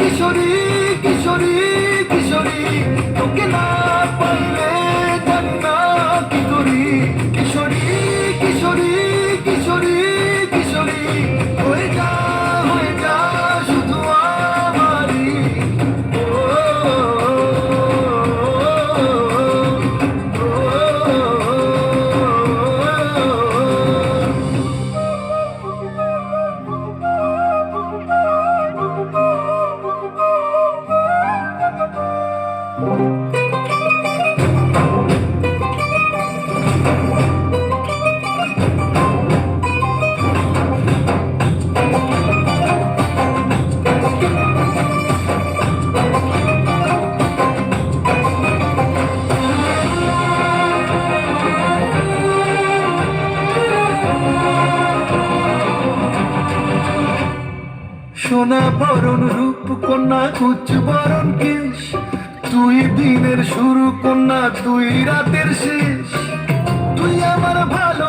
কিশোরী। সোনা বরণ রূপ কন্যা উচ্চ বরণ কেশ। তুই দিনের শুরু কন্যা তুই রাতের শেষ। তুই আমার ভালো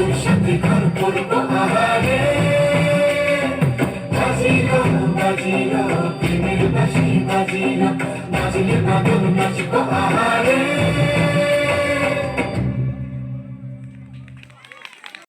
বাজিরা বাজিরা বাজিরা বাজিরা বাজিরা বাজিরা